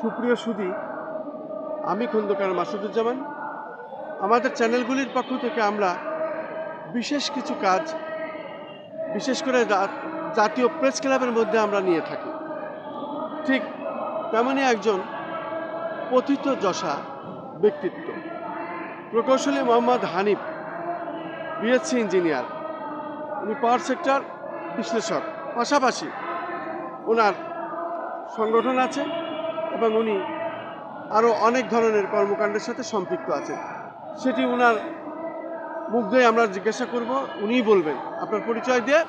সুপ্রিয় সুদী, আমি খন্দকার মাসুদুজ্জামান। আমাদের চ্যানেলগুলির পক্ষ থেকে আমরা বিশেষ কিছু কাজ, বিশেষ করে জাতীয় প্রেস ক্লাবের মধ্যে আমরা নিয়ে থাকি। ঠিক তেমনই একজন পথিত যশা ব্যক্তিত্ব, প্রকৌশলী মোহাম্মদ হানিফ, বিএসসি ইঞ্জিনিয়ার। উনি পাওয়ার সেক্টর বিশ্লেষক। পাশাপাশি ওনার সংগঠন আছে। এবং উনি আরও অনেক ধরনের কর্মকাণ্ডের সাথে সম্পৃক্ত আছেন। সেটি ওনার মুখ দিয়ে আমরা জিজ্ঞাসা করব, উনিই বলবেন। আপনার পরিচয় দিয়ে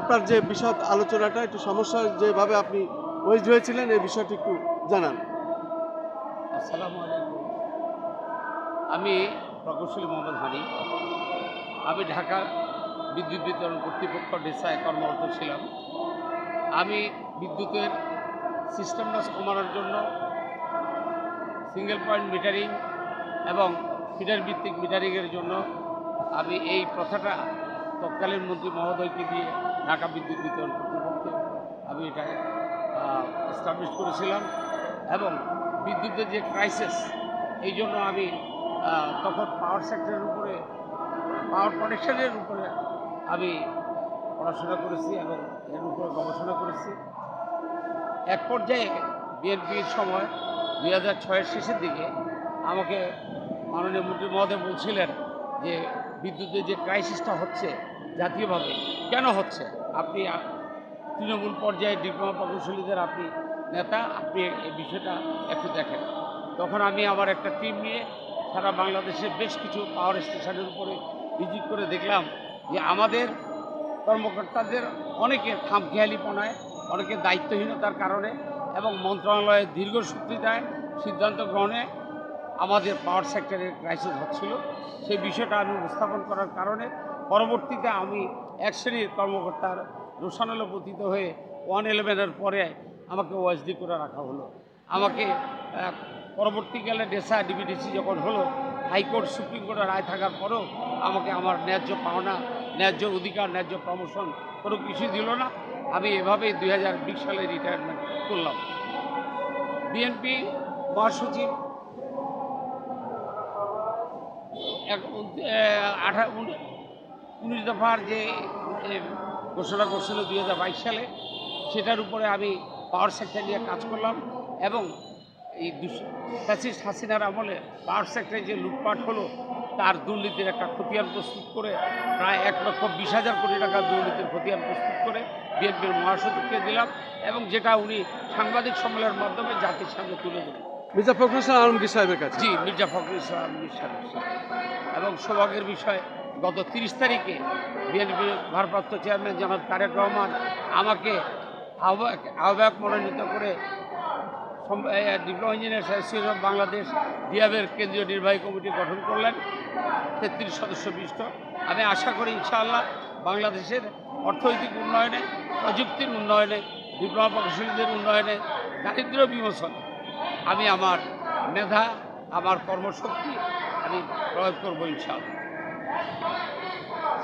আপনার যে বিশদ আলোচনাটা, একটু সমস্যা যেভাবে আপনি ওয়েস্ট হয়েছিলেন, এই বিষয়টি একটু জানান। আসসালামু আলাইকুম। আমি প্রকৌশলী মোহাম্মদ হানি। আমি ঢাকা বিদ্যুৎ বিতরণ কর্তৃপক্ষ ডেসায় কর্মরত ছিলাম। আমি বিদ্যুতের সিস্টেম লস কমানোর জন্য সিঙ্গেল পয়েন্ট মিটারিং এবং ফিডার ভিত্তিক মিটারিংয়ের জন্য আমি এই প্রথাটা তৎকালীন মন্ত্রী মহোদয়কে দিয়ে ঢাকা বিদ্যুৎ বিতরণ কর্তৃপক্ষে আমি এটা এস্টাবলিশ করেছিলাম এবং বিদ্যুতের যে ক্রাইসিস এই জন্য আমি তখন পাওয়ার সেক্টরের উপরে পাওয়ার প্রোটেকশনের উপরে আমি পড়াশোনা করেছি এবং এর উপরে গবেষণা করেছি। এক পর্যায়ে বিএনপির সময় দুই হাজার ছয়ের শেষের দিকে আমাকে মাননীয় মন্ত্রী মহোদয় বলছিলেন যে বিদ্যুতের যে ক্রাইসিসটা হচ্ছে জাতীয়ভাবে, কেন হচ্ছে? আপনি তৃণমূল পর্যায়ে ডিপ্লোমা প্রকৌশলীদের আপনি নেতা, আপনি এই বিষয়টা একটু দেখেন। তখন আমি আমার একটা টিম নিয়ে সারা বাংলাদেশের বেশ কিছু পাওয়ার স্টেশনের উপরে ভিজিট করে দেখলাম যে আমাদের কর্মকর্তাদের অনেকের খামখেয়ালিপনায় অনেকের দায়িত্বহীনতার কারণে এবং মন্ত্রণালয়ের দীর্ঘসূত্রিতায় সিদ্ধান্ত গ্রহণে আমাদের পাওয়ার সেক্টরের ক্রাইসিস হচ্ছিল। সেই বিষয়টা আমি উপস্থাপন করার কারণে পরবর্তীতে আমি এক শ্রেণির কর্মকর্তার রোশানলে পতিত হয়ে ওয়ান ইলেভেনের পরে আমাকে ওএসডি করে রাখা হলো। আমাকে পরবর্তীকালে ডেসা ডিবিডিসি যখন হলো, হাইকোর্ট সুপ্রিম কোর্টের রায় থাকার পরেও আমাকে আমার ন্যায্য পাওনা, ন্যায্য অধিকার, ন্যায্য প্রমোশন কোনো কিছুই দিল না। আমি এভাবেই দুই হাজার বিশ সালে রিটায়ারমেন্ট করলাম। বিএনপি মহাসচিব উনিশ দফার যে ঘোষণা করছিল দুই হাজার বাইশ সালে, সেটার উপরে আমি পাওয়ার সেক্টর নিয়ে কাজ করলাম এবং এই ফ্যাসিস্ট হাসিনার আমলে পাওয়ার সেক্টরে যে লুটপাট হলো তার দুর্নীতির একটা খতিয়ান প্রস্তুত করে প্রায় এক লক্ষ বিশ হাজার কোটি টাকা দুর্নীতির খতিয়ান প্রস্তুত করে বিএনপির মহাসচিবকে দিলাম এবং যেটা উনি সাংবাদিক সম্মেলনের মাধ্যমে জাতির সামনে তুলে দিলেন মির্জা ফখরুল ইসলাম আলমগীর সাহেবের কাছে। জি মির্জা ফখরুল ইসলাম সাহেব। এবং সৌভাগ্যের বিষয় গত তিরিশ তারিখে বিএনপির ভারপ্রাপ্ত চেয়ারম্যান জনাব তারেক রহমান আমাকে আহ্বায়ক আহ্বায়ক মনোনীত করে diploma engineer association of Bangladesh ডিয়াবের কেন্দ্রীয় নির্বাহী কমিটি গঠন করলেন। তেত্রিশ সদস্য বিশিষ্ট। আমি আশা করি ইনশাআল্লাহ বাংলাদেশের অর্থনৈতিক উন্নয়নে, প্রযুক্তির উন্নয়নে, ডিপ্লোমা প্রকৌশলীদের উন্নয়নে দারিদ্র বিমোচনে। আমি আমার মেধা, আমার কর্মশক্তি আমি প্রয়োগ করব ইনশাআল্লাহ।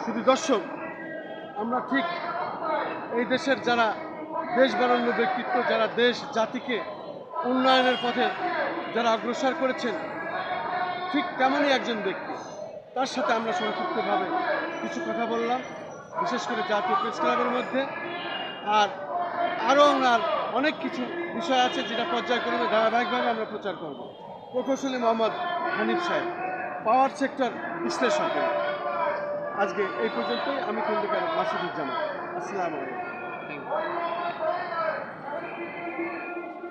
শুধু দর্শক, আমরা ঠিক এই দেশের যারা দেশ বরণ্য ব্যক্তিত্ব, যারা দেশ জাতিকে উন্নয়নের পথে যারা অগ্রসর করেছেন, ঠিক তেমনই একজন ব্যক্তি। তার সাথে আমরা সংক্ষিপ্তভাবে কিছু কথা বললাম, বিশেষ করে জাতীয় প্রেস ক্লাবের মধ্যে। আর আরও ওনার অনেক কিছু বিষয় আছে যেটা পর্যায়ক্রমে, ধারাবাহিকভাবে আমরা প্রচার করব। প্রকৌশলী মোহাম্মদ হানিফ সাহেব, পাওয়ার সেক্টর বিশ্লেষক। আজকে এই পর্যন্তই। আমি খন্দকার মাসুদুজ্জামান। আসসালামু আলাইকুম.